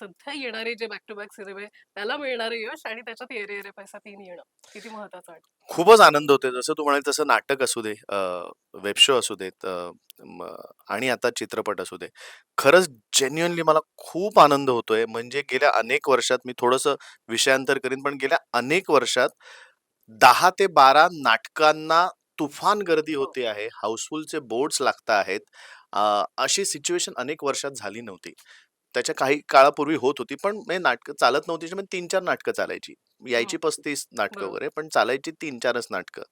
सध्या येणारे जे बॅक टू बॅक सिनेमे त्याला मिळणारं यश आणि त्याच्यात ये रे ये रे पैसा तीन येणं. किती महत्वाचं वाटतं? खूपच आनंद होतोय. जसं तू म्हणाल तसं नाटक असू दे वेब शो असू देत आणि आता चित्रपट असू दे. खरंच जेन्युअनली मला खूप आनंद होतोय. म्हणजे गेल्या अनेक वर्षात मी थोडंसं विषयांतर करीन पण गेल्या अनेक वर्षात दहा ते बारा नाटकांना तुफान गर्दी हो. होते आहे. हाऊसफुलचे बोर्ड्स लागत आहेत. अशी सिच्युएशन अनेक वर्षात झाली नव्हती. त्याच्या काही काळापूर्वी होत होती. पण हे नाटकं चालत नव्हती. म्हणजे तीन चार नाटकं चालायची. यायची. पस्तीस नाटकं बरोबर. वगैरे पण चालायची तीन चारच नाटकं.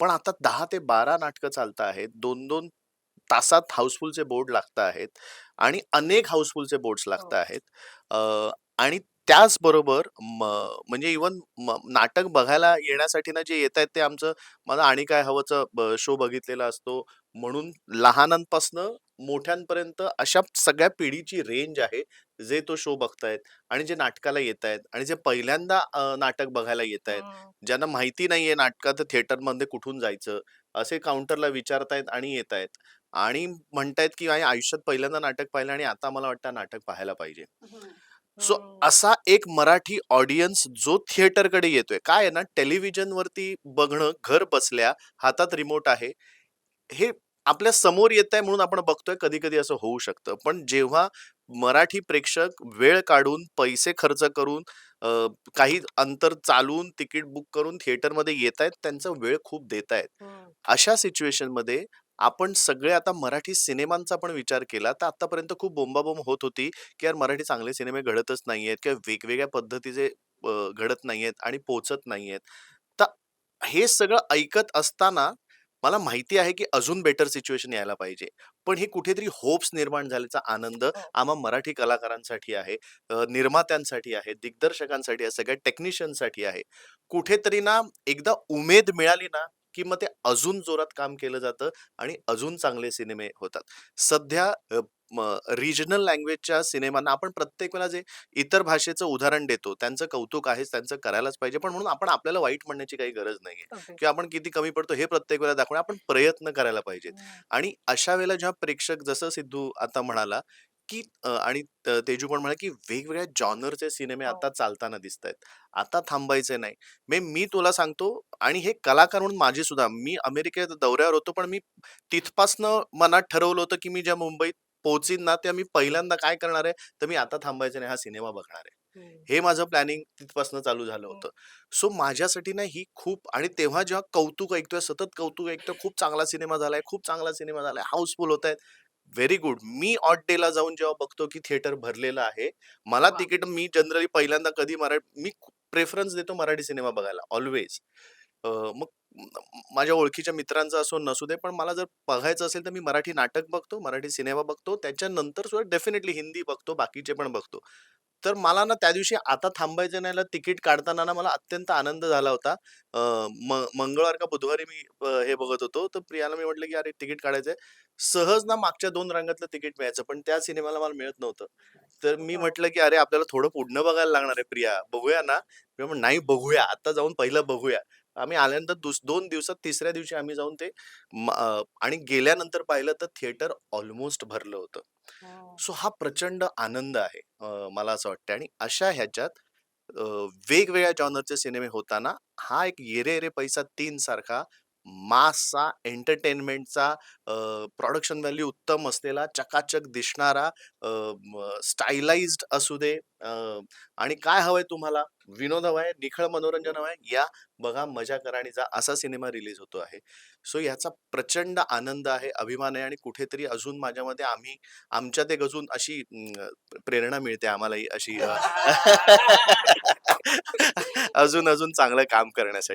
पण आता दहा ते बारा नाटकं चालत आहेत. दोन दोन तासात हाऊसफुलचे बोर्ड लागत आहेत आणि अनेक हाऊसफुलचे बोर्ड्स लागत हो. आहेत. अ, आणि त्याचबरोबर म- म्हणजे इवन नाटक बघायला येण्यासाठी ना जे येत आहेत ते आमचं मला आणि काय हवंच शो बघितलेला असतो. म्हणून लहानांपासनं मोठ्यांपर्यंत अशा सगळ्या पिढीची रेंज आहे जे तो शो बघतायत आणि जे नाटकाला येत आहेत आणि जे पहिल्यांदा अ, नाटक बघायला येत आहेत हम्म. ज्यांना माहिती नाहीये नाटकात थिएटरमध्ये कुठून जायचं? असे काउंटरला विचारतायत आणि येत आहेत आणि म्हणतायत की "आय- आयुष्यात पहिल्यांदा नाटक पाहिलं आणि आता मला वाटतं नाटक पाहायला पाहिजे. सो हम्म. असा एक मराठी ऑडियन्स जो थिएटरकडे येतोय. काय आहे ना टेलिव्हिजन वरती बघणं घर बसल्या हातात रिमोट आहे. हे आपल्यासमोर येत आहे म्हणून आपण बघतोय कधी कधी असं होऊ शकतं. पण जेव्हा मराठी प्रेक्षक वेळ काढून पैसे खर्च करून अ, काही अंतर चालून तिकीट बुक करून थिएटरमध्ये येत आहेत त्यांचा वेळ खूप देत आहेत हम्म. अशा सिच्युएशनमध्ये आपण सगळे आता मराठी सिनेमांचा पण विचार केला तर आतापर्यंत खूप बोंबाबोंब होत होती की यार मराठी चांगले सिनेमे घडतच नाहीयेत किंवा वेगवेगळ्या पद्धतीचे अ, घडत नाहीयेत आणि पोचत नाहीयेत. तर हे सगळं ऐकत असताना मला माहिती आहे की अजून बेटर सिच्युएशन यायला पाहिजे. पण हे कुठेतरी होप्स निर्माण झाल्याचा आनंद हो. आम्हा मराठी कलाकारांसाठी आहे अ, निर्मात्यांसाठी आहे दिग्दर्शकांसाठी आहे सगळ्या टेक्निशियनसाठी आहे. कुठेतरी ना एकदा उमेद मिळाली ना की मग ते अजून जोरात काम केलं जातं आणि अजून चांगले सिनेमे होतात. सध्या रिजनल लँग्वेजच्या सिनेमांना आपण प्रत्येक वेळेला जे इतर भाषेचं उदाहरण देतो त्यांचं कौतुक आहेच त्यांचं करायलाच पाहिजे पण म्हणून आपण आपल्याला वाईट म्हणण्याची काही गरज नाहीये अगदी. की आपण किती कमी पडतो हे प्रत्येक वेळेला दाखवणे आपण प्रयत्न करायला पाहिजेत हम्म. आणि अशा वेळेला जेव्हा प्रेक्षक जसं सिद्धू आता म्हणाला की अ, आणि त- तेजू पण म्हणाला की वेगवेगळ्या जॉनरचे सिनेमे हो. आता चालताना दिसत आहेत आता थांबायचे नाही मे मी तुला सांगतो आणि हे कलाकार म्हणून माझी सुद्धा मी अमेरिकेत दौऱ्यावर होतो पण मी तिथपासनं मनात ठरवलं होतं की मी ज्या मुंबईत पोहोचीन ना त्या मी पहिल्यांदा काय करणार आहे तर मी आता थांबायचं नाही हा सिनेमा बघणार आहे. हम्म. हे माझं प्लॅनिंग तिथपासून चालू झालं होतं. सो माझ्यासाठी ना ही खूप आणि तेव्हा जेव्हा कौतुक ऐकतोय सतत कौतुक ऐकतोय खूप चांगला सिनेमा झालाय खूप चांगला सिनेमा झालाय हाऊसफुल होत आहेत व्हेरी गुड. मी ऑट डे ला जाऊन जेव्हा बघतो की थिएटर भरलेलं आहे मला. तिकीट मी जनरली पहिल्यांदा कधी मराठी मी प्रेफरन्स देतो मराठी सिनेमा बघायला ऑलवेज. मग माझ्या ओळखीच्या मित्रांचं असो नसू दे पण मला जर बघायचं असेल तर मी मराठी नाटक बघतो मराठी सिनेमा बघतो त्याच्यानंतर सुद्धा डेफिनेटली हिंदी बघतो बाकीचे पण बघतो. तर मला ना त्या दिवशी आता थांबायचं नाही तिकीट काढताना ना मला अत्यंत आनंद झाला होता. अं, म- मंगळवार का बुधवारी मी अं, हे बघत होतो तर प्रियाला मी म्हटलं की अरे तिकीट काढायचंय. सहज ना मागच्या दोन रंगातलं तिकीट मिळायचं पण त्या सिनेमाला मला मिळत नव्हतं. तर मी हो. म्हटलं की अरे आपल्याला थोडं पुढनं बघायला लागणार आहे प्रिया बघूया ना. नाही बघूया आता जाऊन पहिलं बघूया. आम्ही आल्यानंतर दुस दोन दिवसात तिसऱ्या दिवशी आम्ही जाऊन ते म- अं, आणि गेल्यानंतर पाहिलं तर थिएटर ऑलमोस्ट भरलं होतं हम्म. सो हा प्रचंड आनंद आहे अ, मला असं वाटतं आणि अशा ह्याच्यात अ, वेगवेगळ्या जॉनरचे सिनेमे होताना हा एक येरे येरे पैसा तीन सारखा मासचा एंटरटेनमेंटचा प्रोडक्शन व्हॅल्यू उत्तम असलेला चकाचक दिसणारा स्टाईलाइज्ड असू दे अ, आणि काय हवंय तुम्हाला? विनोद हवाय निखळ मनोरंजन हवंय या बघा मजा करा आणि जा असा सिनेमा रिलीज होतो आहे. सो याचा प्रचंड आनंद आहे अभिमान आहे आणि कुठेतरी अजून माझ्यामध्ये आम्ही आमच्यात एक अजून अशी अं, प्रेरणा मिळते आम्हालाही अशी अ, अजून अजून चांगलं काम करण्यासाठी.